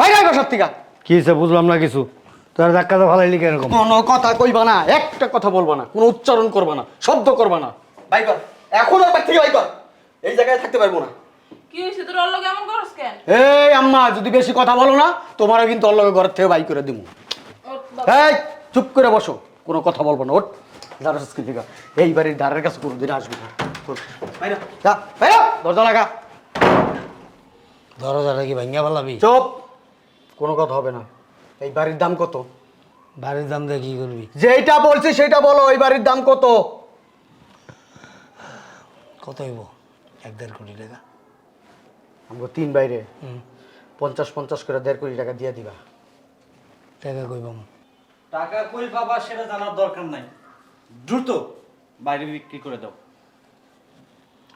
বাইরে আয় বাসার থেকে। কি হয়েছে বুঝলাম না কিছু। তোর ধাক্কা তো ভালো লিখে এরকম? কোনো কথা কইবা না একটা কথা বলবা না কোনো উচ্চারণ করবা না শব্দ করবা না। বাই কর এখন আর বাড়ি থেকে বাই কর এই জায়গায় থাকতে পারব না। কি হয়েছে তোর অল্লো কেমন করস কেন? এই আম্মা যদি বেশি কথা বলো না তোমারও কিন্তু অল্লগে ঘরের থেকে বাই করে দিবো ওঠ এই চুপ করে বসো। কোনো কথা বলব না দাঁড়া স্কিল থেকে এই বাড়ির ধারের কাছে কোনো দিন আসবি না। দরজা লাগা। দরজাটা কি ভাঙ্গা পালাবি চুপ। কোনো কথা হবে না। এই বাড়ির দাম কত? বাড়ির দাম দিয়ে কি করবি? যেইটা বলছি সেটা বলো এই বাড়ির দাম কত? কত হইব? এক দেড় কোটি টাকা। আমাকে তিন বাইরে। হুম। পঞ্চাশ পঞ্চাশ করে দেড় কোটি টাকা দিয়ে দিবা। টাকা কইবাম টাকা কই বাবা সেটা জানার দরকার নাই। দ্রুত বাইরে বিক্রি করে দাও।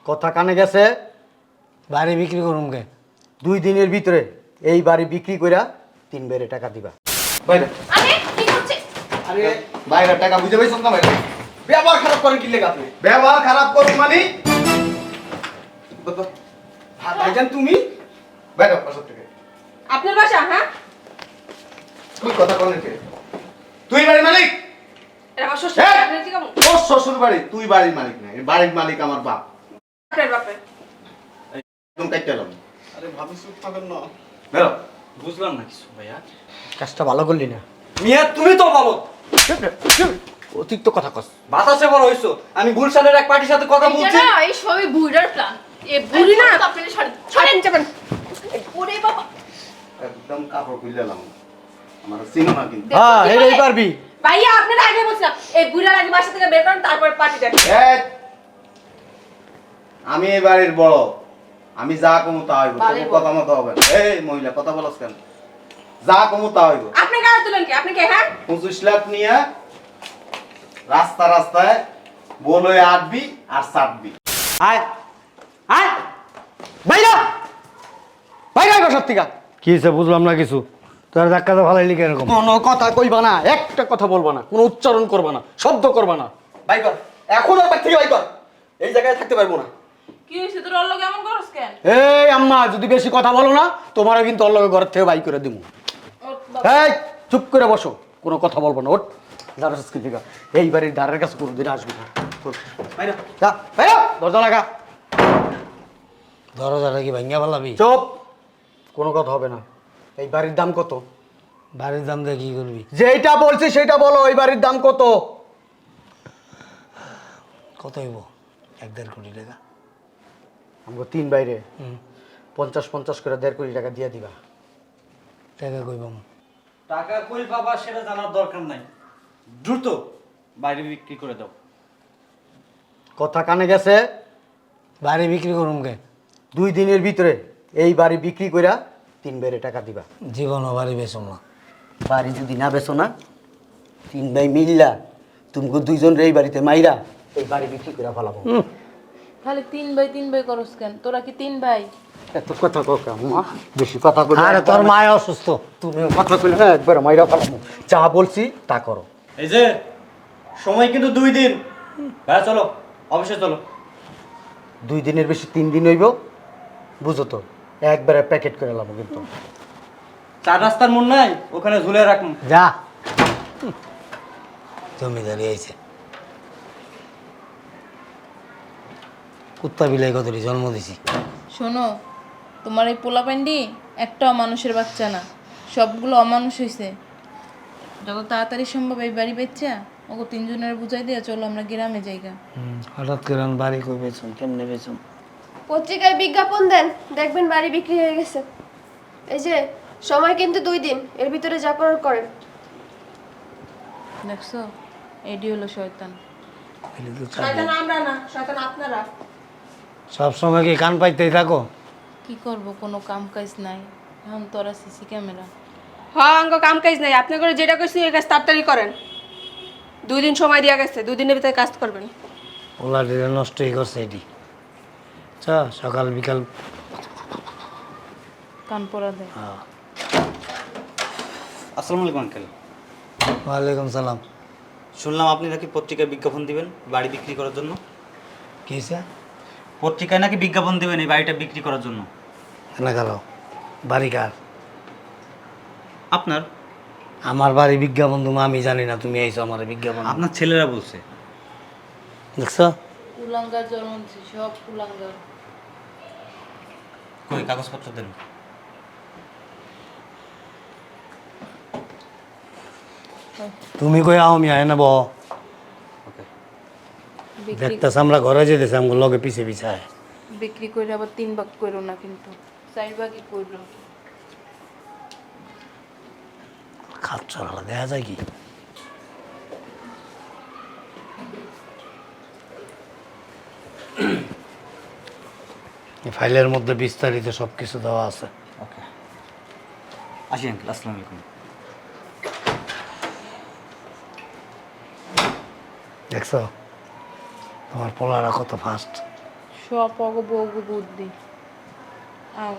কথা কানে গেছে? বাড়ি বিক্রি করুম কে? দুই দিনের ভিতরে। এই বাড়ি বিক্রি কইরা তিন বাইরে টাকা দিবা। বাইরে। আরে কি করছিস আরে বাইরে টাকা বুঝে পাইছ না বাইরে? ব্যবহার খারাপ করেন কি লেগে আপনি? ব্যবহার খারাপ করো মানে? ভাইজান তুমি? বাইরে বসো থেকে। আপনার বাসা হ্যাঁ? তুই কথা কে তুই বাড়ির মালিক? এটা আমার শ্বশুর হ্যাঁ। কি কেমন তোর শ্বশুর বাড়ি তুই বাড়ির মালিক না। বাড়ির মালিক আমার বাপ। আপনার বাপে একদম কাটতে আরে ভাবি চুপ থাকেন না। বেরো। বুঝলাম না কিছু ভাইয়া। কাজটা ভালো করলি না। মিয়া তুমি তো বলো অতিরিক্ত কথা কস। বাতাসে বড় হইছো। আমি গুলশানের এক পার্টির সাথে কথা বলছি। না এই সবই বুড়ার প্ল্যান এ বুড়ি না। সরেন যাবেন। ওরে বাবা। একদম কাপড় খুলে এলাম। আমার না কিন্তু। হ্যাঁ এটাই পারবি। ভাইয়া আপনারা আগে বলছিলাম এই বুড়ার আগে বাসা থেকে বের করেন তারপর পার্টি দেন এই, আমি এই বাড়ির বড়। আমি যা কমু তা হইব। তোর কথা মতো হবে না। এই মহিলা কথা বলছ কেন? যা কমু তা হইব। আপনি কারা তুলেন কি? আপনি কে হ্যাঁ? পঁচিশ লাখ নিয়ে রাস্তা রাস্তায় বলে আটবি আর চাটবি। আয়। আয়। বাইরে বাইরে আয় বাসার থেকে কি হয়েছে বুঝলাম না কিছু। তোর ধাক্কা তো ভালো লিখে এরকম? কোনো কথা কইবা না একটা কথা বলবা না কোনো উচ্চারণ করবা না শব্দ করবা না। বাই কর এখন আর বাড়ি থেকে বাই কর এই জায়গায় থাকতে পারব না। কি তোর কেন? এই আম্মা যদি বেশি কথা বলো না তোমারও কিন্তু অল্লগে ঘরের থেকে বাই করে দিবো ওঠ এই চুপ করে বসো। কোনো কথা বলব না ওট দাঁড়া স্কিল থেকে। এই বাড়ির ধারের কাছে কোনো দিন আসবি না। যা বাইরে দরজা লাগা। দরজাটা কি ভাঙ্গা পালাবি চুপ। কোনো কথা হবে না। এই বাড়ির দাম কত? বাড়ির দাম দিয়ে কি করবি? যেইটা বলছি সেটা বলো এই বাড়ির দাম কত? কত হইব? এক দেড় কোটি টাকা। আমাকে তিন বাইরে। হুম। পঞ্চাশ পঞ্চাশ করে দেড় কোটি টাকা দিয়ে দিবা। টাকা কইবাম টাকা কই বাবা সেটা জানার দরকার নাই। দ্রুত বাইরে বিক্রি করে দাও। কথা কানে গেছে? বাড়ি বিক্রি করুম কে? দুই দিনের ভিতরে এই বাড়ি বিক্রি কইরা তিন বাইরে টাকা দিবা। জীবনও বাড়ি বেচম না। বাড়ি যদি না বেছো না তিন ভাই মিললা তুমি দুইজন রে এই বাড়িতে মাইরা এই বাড়ি বিক্রি করে ফেলাবো। খালি তিন ভাই তিন ভাই করস কেন? তোরা কি তিন ভাই? এত কথা কোকা মা? বেশি কথা কইলে আরে তোর মায় অসুস্থ। তুমি কথা কইলে না একবার মাইরা ফেলাবো যা বলছি তা করো। এই যে সময় কিন্তু দুই দিন। ভাইয়া চলো অবশ্যই চলো। দুই দিনের বেশি তিন দিন হইব? বুঝো তো একবারে প্যাকেট করে লাবো কিন্তু। চার রাস্তার মন নাই ওখানে ঝুলে রাখুন। যা। জমিদারি আইছে। কুত্তা বিলাই কতটি? জন্ম দিছি। শোনো তোমার এই পোলা প্যান্ডি একটা মানুষের বাচ্চা না সবগুলো অমানুষ হয়েছে যত তাড়াতাড়ি সম্ভব এই বাড়ি বেচ্চা ওকে তিনজনের বুঝাই দিয়ে চলো আমরা গ্রামে যাইগা। হঠাৎ করে বাড়ি কই বেচুম কেমনে বেচুম? পত্রিকায় বিজ্ঞাপন দেন দেখবেন বাড়ি বিক্রি হয়ে গেছে। এই যে সময় কিন্তু দুই দিন এর ভিতরে যা করার করেন। দেখছ এডি হলো শয়তান। শয়তান আমরা না শয়তান আপনারা। সবসময় কি কান পাইতেই থাকো? কি করব কোনো কাম কাজ নাই। এখন তোরা সিসি ক্যামেরা। হ্যাঁ অঙ্ক কাম কাজ নাই। আপনি করে যেটা কইছি ওই কাজ তাড়াতাড়ি করেন। দুই দিন সময় দেওয়া গেছে দুই দিনের ভিতরে কাজ করবেন। ওলা ডিরে নষ্টই করছে এটি। চ সকাল বিকাল। কান পরা দেয় হ্যাঁ। আসসালামু আলাইকুম আঙ্কেল। ওয়ালাইকুম সালাম। শুনলাম আপনি নাকি পত্রিকায় বিজ্ঞাপন দিবেন বাড়ি বিক্রি করার জন্য। কি হয়েছে পত্রিকায় নাকি বিজ্ঞাপন দিবেন এই বাড়িটা বিক্রি করার জন্য? এনে গেল। বাড়ি কার? আপনার? আমার বাড়ি বিজ্ঞাপন তুমি আমি জানি না তুমি আইছো আমার বিজ্ঞাপন আপনার ছেলেরা বলছে। দেখছ? কুলাঙ্গার জন্ম সব কুলাঙ্গার। কই কাগজপত্র দেন। তুমি কই আও আমি আয় না বহ। দেখতেছ আমরা ঘরে যেতেছি আমার লগে পিছে পিছে আয়। বিক্রি করে আবার তিন ভাগ করো না কিন্তু চার ভাগই করো খাচ্ছ না দেখা যায় কি? ফাইলের মধ্যে বিস্তারিত সব কিছু দেওয়া আছে। ওকে। আসি আঙ্কেল আসসালামু আলাইকুম। দেখছ? তোমার পোলারা কত ফাস্ট সব অগ বউ বুদ্ধি। আও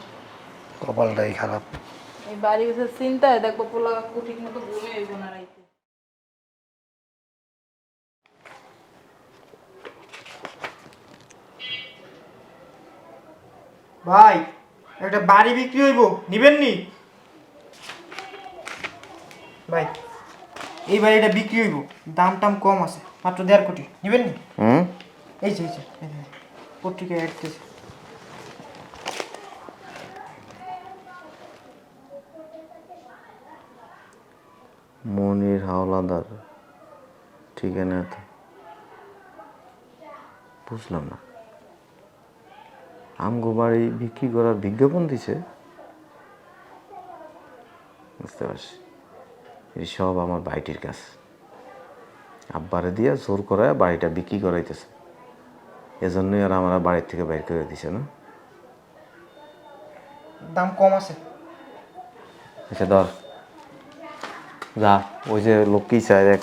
কপালটাই খারাপ। এই বাড়ি বসে চিন্তায় দেখব পোলা কাকু ঠিক মতো ঘুমে হইব না রাইতে। ভাই একটা বাড়ি বিক্রি হইব নিবেন নি? ভাই এই বাড়িটা বিক্রি হইব দাম টাম কম আছে মাত্র দেড় কোটি নিবেন নি? হুম? এই যে এই যে পত্রিকায়। মনির হাওলাদার, ঠিকানা তো। বুঝলাম না। আমগো বাড়ি বিক্রি করার বিজ্ঞাপন দিছে। বুঝতে পারছি। এই সব আমার বাইটির কাজ। আব্বারে দিয়া জোর করায় বাড়িটা বিক্রি করাইতেছে। এজন্যই আর আমরা বাড়ির থেকে বের করে দিছে না? দাম কম আছে। আচ্ছা ধর। যা ওই যে লোক কি চায় দেখ।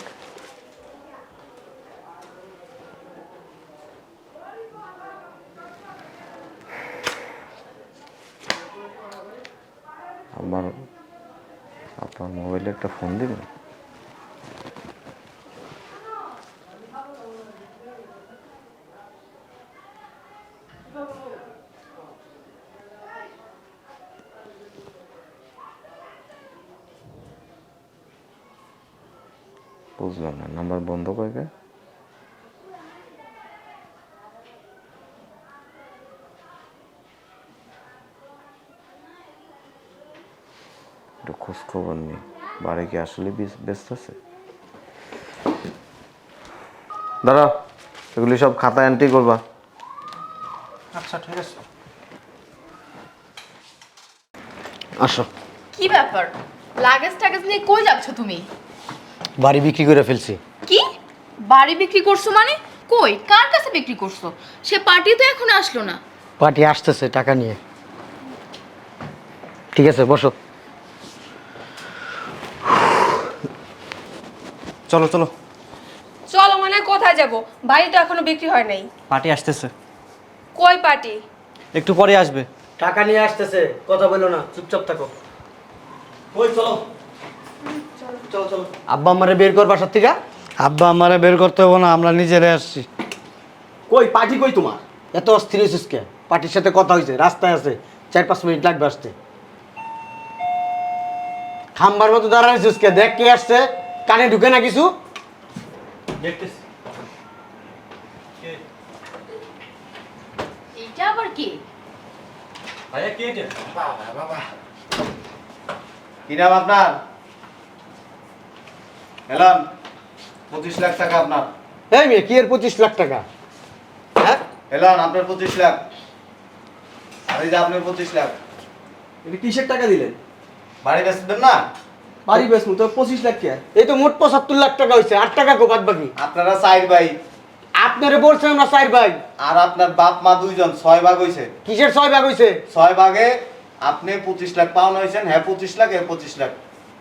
আমার আপনার মোবাইলে একটা ফোন দিবেন? বুঝলাম না নাম্বার বন্ধ করে কে? একটু খোঁজ খবর নেই বাড়ি কি আসলে ব্যস্ত আছে? দাঁড়া এগুলি সব খাতায় এন্ট্রি করবা। আচ্ছা ঠিক আছে। আসো। কি ব্যাপার? লাগেজ টাগেজ নিয়ে কই যাচ্ছ তুমি? বাড়ি বিক্রি করে ফেলছি। কি? বাড়ি বিক্রি করছ মানে? কই? কার কাছে বিক্রি করছ? সে পার্টি তো এখন আসলো না। পার্টি আসতেছে টাকা নিয়ে। ঠিক আছে বসো। চলো চলো। চলো মানে কোথায় যাব? বাড়ি তো এখনও বিক্রি হয় নাই। পার্টি আসতেছে। কই পার্টি? একটু পরে আসবে। টাকা নিয়ে আসতেছে কথা বলো না চুপচাপ থাকো। চলো চলো। আব্বা আমারে বের কর বাসার থেকে। আব্বা আমারে বের করতে হব না আমরা নিজেরাই আসছি। কই পার্টি কই তোমার? এত অস্থির হয়েছিস কে? পার্টির সাথে কথা হয়েছে রাস্তায় আছে চার পাঁচ মিনিট লাগবে আসতে। খাম্বার মতো দাঁড়াইছিস কে? দেখ কে আসছে কানে ঢুকে না কিছু? দেখতেছি। এইটা আবার কি? ভাইয়া কে এটা? কি নাম আপনার? এলাম পঁচিশ লাখ টাকা আপনার। এই মেয়ে কি এর পঁচিশ লাখ টাকা? হ্যাঁ? এলাম আপনার পঁচিশ লাখ। আর এই যে আপনার পঁচিশ লাখ। এটা কিসের টাকা দিলেন? বাড়ি বেচবেন না? বাড়ি বেশ তো পঁচিশ লাখ কে এই তো মোট পঁচাত্তর লাখ টাকা হয়েছে আট টাকা কো বাদ বাকি? আপনারা চার ভাই। আপনারে বলছেন আমরা চার ভাই। আর আপনার বাপ মা দুইজন ছয় ভাগ হয়েছে কিসের ছয় ভাগ হয়েছে ছয় ভাগে আপনি পঁচিশ লাখ পাওনা হয়েছেন হ্যাঁ পঁচিশ লাখ হ্যাঁ পঁচিশ লাখ।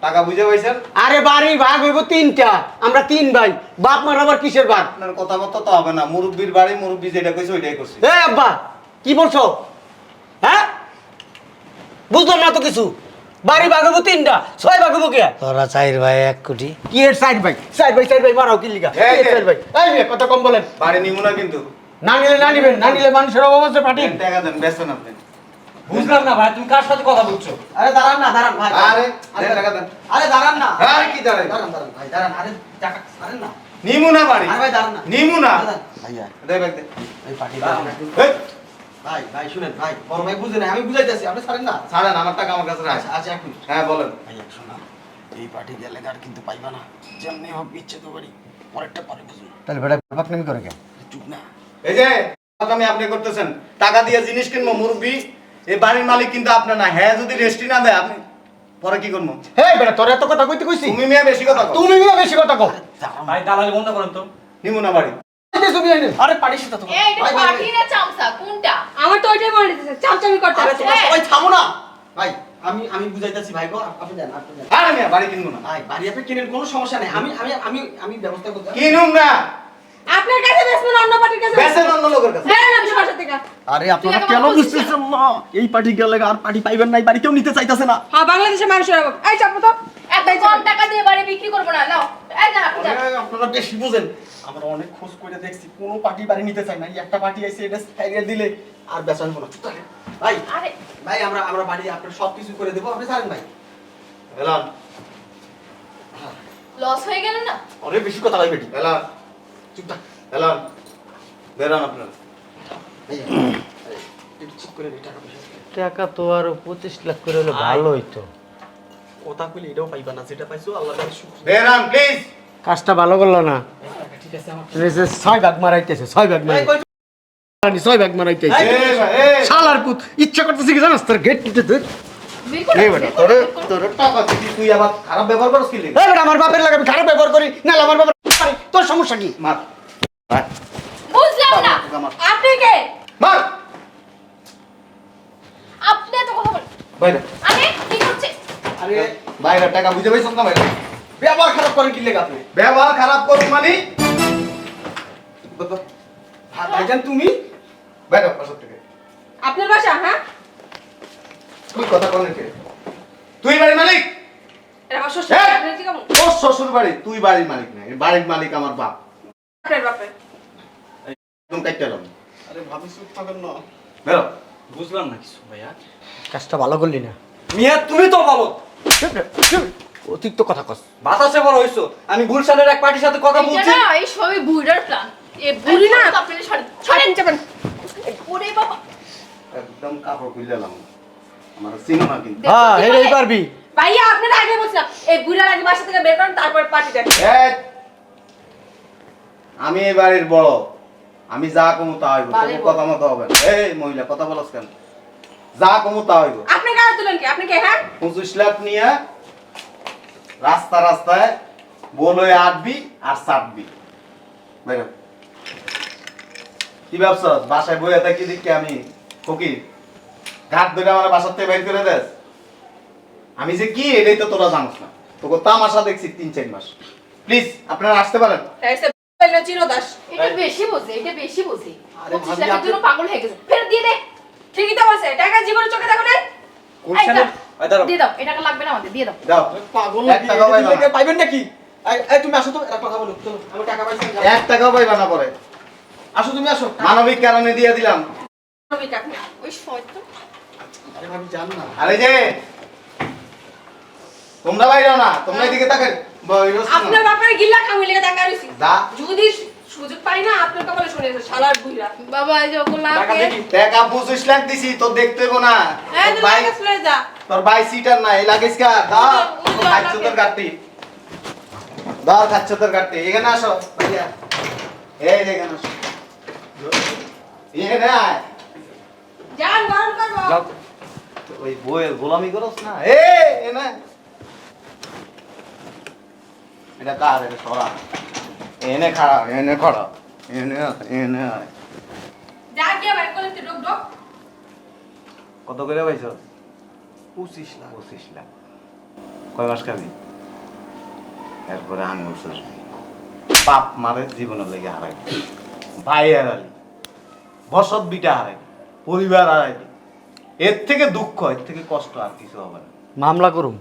টাকা বুঝে পাইছেন? আরে বাড়ি ভাগ হইব তিনটা আমরা তিন ভাই। বাপ মার আবার কিসের ভাগ? আপনার কথা মতো তো হবে না মুরব্বীর বাড়ি মুরব্বী যেটা কইছে ওইটাই করছি। এ আব্বা কি বলছো? হ্যাঁ? বুঝলাম না তো কিছু। বাড়ি ভাগ হইব তিনটা ছয় ভাগ হইব কে? তোরা চাইর ভাই এক কোটি। কি এর সাইড ভাই? সাইড ভাই সাইড ভাই মারাও কি লিগা? এই। সাইড ভাই? এই মেয়ে কথা কম বলেন। বাড়ি নিব না কিন্তু। না নিলে না নিবেন না নিলে মানুষের আছে পাঠিয়ে টাকা দেন বেচেন আপনি। বুঝলাম না ভাই তুমি কার সাথে কথা বলছো? আরে দাঁড়ান না দাঁড়ান ভাই আরে দেন টাকা দেন দাঁড়াই? দাঁড়ান দাঁড়ান ভাই দাঁড়ান। আরে টাকা ছাড়েন না। নিমু না বাড়ি। আরে ভাই দাঁড়ান না। নিমু না ভাইয়া। দে ব্যাগ দে এই পার্টি এই, ভাই ভাই শুনেন ভাই বড় ভাই বুঝে না আমি বুঝাইতেছি আপনি ছাড়েন না। ছাড়েন আমার টাকা আমার কাছে রাখ। আচ্ছা আচ্ছা এক মিনিট হ্যাঁ বলেন। ভাইয়া শোনা এই পার্টি গেলে আর কিন্তু পাইবা না। যেমনি হোক ইচ্ছে তো বাড়ি পরেরটা পরে বুঝুন তাহলে বেটা পাকনামি করে কেন চুপ না। এই যে আমি আপনি করতেছেন টাকা দিয়ে জিনিস কিনবো মুরব্বি এই বাড়ির মালিক কিন্তু আপনার না। হ্যাঁ যদি রেস্টি না দেয় আপনি পরে কি করব? এই বেটা তোর এত কথা কইতে কইছি? তুমি মেয়ে বেশি কথা তুমি মিয়া বেশি কথা কও। ভাই দালালি বন্ধ করেন তো। নিমু না বাড়ি আরে তো এই না চামচা। কোনটা? আমার তো ওইটাই বলে দিতেছে চামচামি করতে আরে তোমরা হ্যাঁ। সবাই থামো না। ভাই আমি আমি বুঝাইতেছি ভাই গো আপনি যান আপনি যান আরে মেয়ে বাড়ি কিনবো না। ভাই বাড়ি আপনি কিনেন কোনো সমস্যা নেই। আমি আমি আমি আমি ব্যবস্থা করতে কিনুম না। আপনার কাছে বেসবেন অন্য পার্টির কাছে বেসেন অন্য লোকের কাছে। হ্যাঁ আপনি বাসা থেকে। আরে আপনারা কেন বুঝতেছেন না? এই পার্টি গেলে আর পার্টি পাইবেন নাই বাড়ি কেউ নিতে চাইতেছে না। হ্যাঁ বাংলাদেশের মানুষের অভাব এই চাপো তো। এত কম টাকা দিয়ে বাড়ি বিক্রি করব না নাও। এই না আপনারা বেশি বুঝেন। আমরা অনেক খোঁজ করে দেখছি কোনো পার্টি বাড়ি নিতে চাই না। এই একটা পার্টি আইছে এটা সাইডে দিলে আর বেচা হইব না। ভাই আরে। ভাই আমরা আমরা বাড়ি আপনার সব কিছু করে দেবো। আপনি ছাড়েন ভাই। এলান লস হয়ে গেল না? অনেক বেশি কথা ভাই বেটি এলান চুপ থাক বেরান আপনার। টাকা তো আরও পঁচিশ লাখ করে হলে ভালো হইতো কথা কইলে এটাও পাইবা না যেটা পাইছো আল্লাহ বেরান প্লিজ কাজটা ভালো করল না। ঠিক আছে আমার ছয় ভাগ মারাইতেছে ছয় ভাগ মারাই ছয় ভাগ মারাইতেছে। এই ভাই, এই। শালার পুত ইচ্ছা করতেছে কি জানাস? তোর গেট নিতে ধর? আমার বাপের লাগে আমি খারাপ ব্যবহার করি। না আমার বাপের পারি তোর সমস্যা কি? মার। বুঝলাম না। আপনি কে? মার। আপনি এত কথা বলেন। বাইরে। আরে কি করছে আরে বাইরে টাকা বুঝে পাইছ না বাইরে। ব্যবহার খারাপ করেন কি লেগে আপনি? ব্যবহার খারাপ করুক মানে? ভাইজান তুমি? বাইরে বাসা থেকে। আপনার বাসা হ্যাঁ? তুই কথা কোন তুই বাড়ির মালিক? এটা আমার শ্বশুর। আপনার কি কেমন? তোর শ্বশুর বাড়ি তুই বাড়ির মালিক না এই বাড়ির মালিক আমার বাপ। আপনার বাপে। একদম কাইটা এলাম আরে ভাবি চুপ থাকেন না। বেরো বুঝলাম না কিছু ভাইয়া। কাজটা ভালো করলি না। মিয়া তুমি তো বলো অতিরিক্ত কথা কস। বাতাসে বড় হইছো। আমি গুলশানের এক পার্টির সাথে কথা এটা বলছি। না এই সবই বুড়ার প্ল্যান এ বুড়ি না আপনি ছাড়েন ছাড়েন যাবেন ওরে বাবা। একদম কাপড় খুলে আমার না কিন্তু। হ্যাঁ কি পারবি। ভাইয়া আপনার আগে বলছিলাম এই বুড়ার আগে বাসা থেকে বের করেন তারপর পার্টি আমি এই বাড়ির বড়। আমি যা কমু তা হইব কথা মতো হবে না। এই মহিলা কথা বলছ কেন? যা কমু তা হইব। আপনি কি? আপনি কে হ্যাঁ? পঁচিশ লাখ নিয়ে রাস্তা রাস্তায় বলে আটবি আর চাটবি। বাইরে কি ব্যবসা বাসায় বইয়ে থাকি দেখি আমি। ফকির ঘাট ধরে আমার বাসার থেকে বের করে দেস আমি যে কি এটাই তো তোরা জানিস না। তোকে তামাশা দেখছি তিন চার মাস। প্লিজ আপনারা আসতে পারেন। চিরদাস। এটা বেশি বোঝে এটা বেশি বোঝে। পঁচিশ লাখের জন্য পাগল হয়ে গেছে। ফেরত দিয়ে দে। ঠিকই তো বলছে টাকা জীবনে চোখে দেখো দাঁড়াও। দিয়ে দাও এটা লাগবে না আমাদের দিয়ে দাও। দাও। পাগল এক টাকাও পাইবা না। পাইবেন নাকি? তুমি আসো তো একটা কথা বলো চলো আমি টাকা পাইছি এক টাকাও পাইবা না পরে। আসো তুমি আসো। মানবিক কারণে দিয়ে দিলাম। ওই শয়তান। আরে ভাবি জান না। আরে যে তোমরা বাইরেও না তোমরা এদিকে না। আপনার বাপের গিল্লা খামুই লেগে টাকা রইছি। যা যদি সুযোগ পাই না আপনার কপালে শালার বুইরা বাবা এই যে ওগুলো টাকা লাগে দেখি টাকা পঁচিশ লাখ দিছি তোর দেখতে হইবো না। লাগে চলে যা তোর বাই সিটার না এই লাগিস কা দা খাচ্ছ তোর কাটতি দা খাচ্ছ তোর কাটতি এখানে আসো ভাইয়া। এই যে এখানে আসো। এখানে আয়। যান গরম করব। ওই বইয়ের গোলামি করস না। এ এনে। এটা কার? এটা সরা। এনে খাড়া। এনে খাড়া। এনে এনে। যা গিয়ে বাইক করে ডক ডক কত করে পাইছ? পঁচিশ লাখ। পঁচিশ লাখ। কয় মাস খাবি? এরপরে আঙুল চুষবি পাপ মারে জীবনের লেগে হারাই। ভাই হারালি। বসত বিটা হারাই। পরিবার হারাইলি এর থেকে দুঃখ এর থেকে কষ্ট আর কিছু হবে না। মামলা করুম।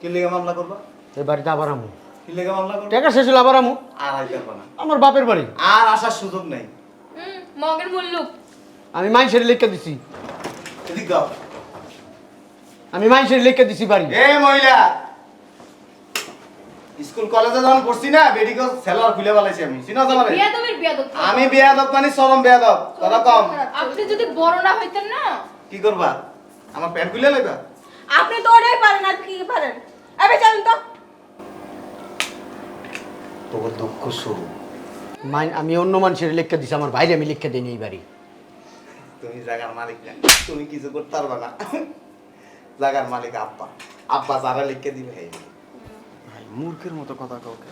কি লেগে মামলা করবা? এই বাড়িতে আবার আমু। কি লেগে টাকা শেষ হলে আবার আমু। আর আইতে না। আমার বাপের বাড়ি। আর আসার সুযোগ নেই। হুম মগের মুল্লুক আমি মাইসের লেখা দিছি। এদিক দাও। আমি মাইসের লেখা দিছি বাড়ি। এ মহিলা! স্কুল কলেজে যখন পড়ছি না বেডিকে সেলার খুলে ফেলাইছি আমি। চিনা জামারে বিয়াদবের বিয়াদব আমি বেয়াদব মানে চরম বেয়াদব। কথা কম। আপনি যদি বড় না হইতেন না? কি করবা? আমার প্যান্ট খুলে লইবা? আপনি তো ওটাই পারেন আর কি পারেন? আবে চলেন তো। তোর দুঃখ শুরু মাইন আমি অন্য মানুষের লিখে দিছি আমার বাইরে আমি লিখে দিইনি এই বাড়ি। তুমি জায়গার মালিক না তুমি কিছু করতে পারবা না। জায়গার মালিক আব্বা। আব্বা যারা লিখে দিবে ভাই মূর্খের মতো কথা কাউকে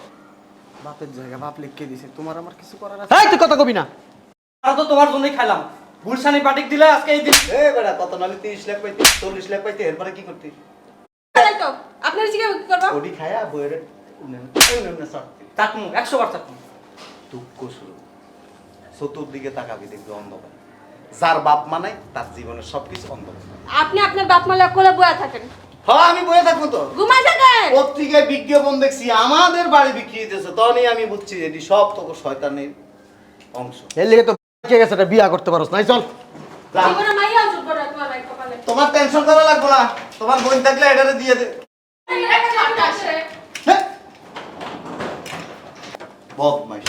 বাপের জায়গা বাপ লিখকে দিছে তোমার আমার কিছু করার আছে? এই তুই কথা কবি না। আমরা তো তোমার জন্যই খাইলাম। গুলশানি পাটিক দিলে আজকে এই দিন। এ বেটা কত নালে তিরিশ লাখ পাইতে চল্লিশ লাখ পাইতে এরপরে কি করতি? তাই তো আপনার জিজ্ঞাসা কি করব? ওডি খায়া বইয়ের উন্নয়ন উন্নয়ন সারতে চাকমু একশো বার চাকমু দুঃখ শুরু চতুর্দিকে তাকাবি দেখবি অন্ধকার যার বাপ মানাই তার জীবনের সবকিছু অন্ধকার আপনি আপনার বাপ মালা কোলে বয়া থাকেন হ্যাঁ আমি বয়ে থাকব তো ঘুমাই থাকেন পত্রিকায় বিজ্ঞাপন দেখছি আমাদের বাড়ি বিক্রি হইতেছে তখনই আমি বুঝছি এটি সব তোকে শয়তানের অংশ এর লিগে তো কে গেছে এটা বিয়া করতে পারোস নাই চল জীবনে মাইয়া তোমার ভাই কপালে তোমার টেনশন করা লাগবে না তোমার বোন থাকলে এটারে দিয়ে দে হ্যাঁ? বদমাইশ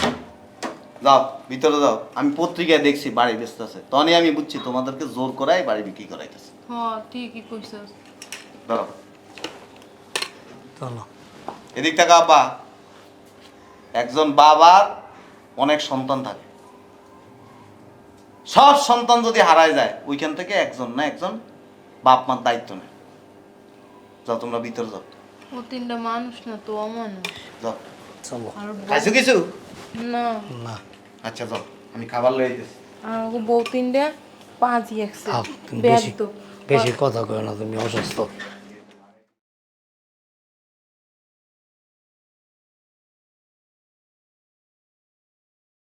যাও ভিতরে যাও। আমি পত্রিকায় দেখছি বাড়ি ব্যস্ত আছে। তখনই আমি বুঝছি তোমাদেরকে জোর করাই বাড়ি বিক্রি করাইতেছে। হ্যাঁ ঠিকই কইছস ধরো। চলো এদিক থেকে আব্বা একজন বাবার অনেক সন্তান থাকে। সব সন্তান যদি হারায় যায় ওইখান থেকে একজন না একজন বাপ মার দায়িত্ব নেয়। যাও তোমরা ভিতরে যাও। ও তিনটা মানুষ না তো অমানুষ। যাও। চলো। খাইছো কিছু? না। না। আচ্ছা যাও। আমি খাবার লয়ে দিতেছি আর বউ তিনটা বেশি তো। বেশি কথা কয় না তুমি অসুস্থ।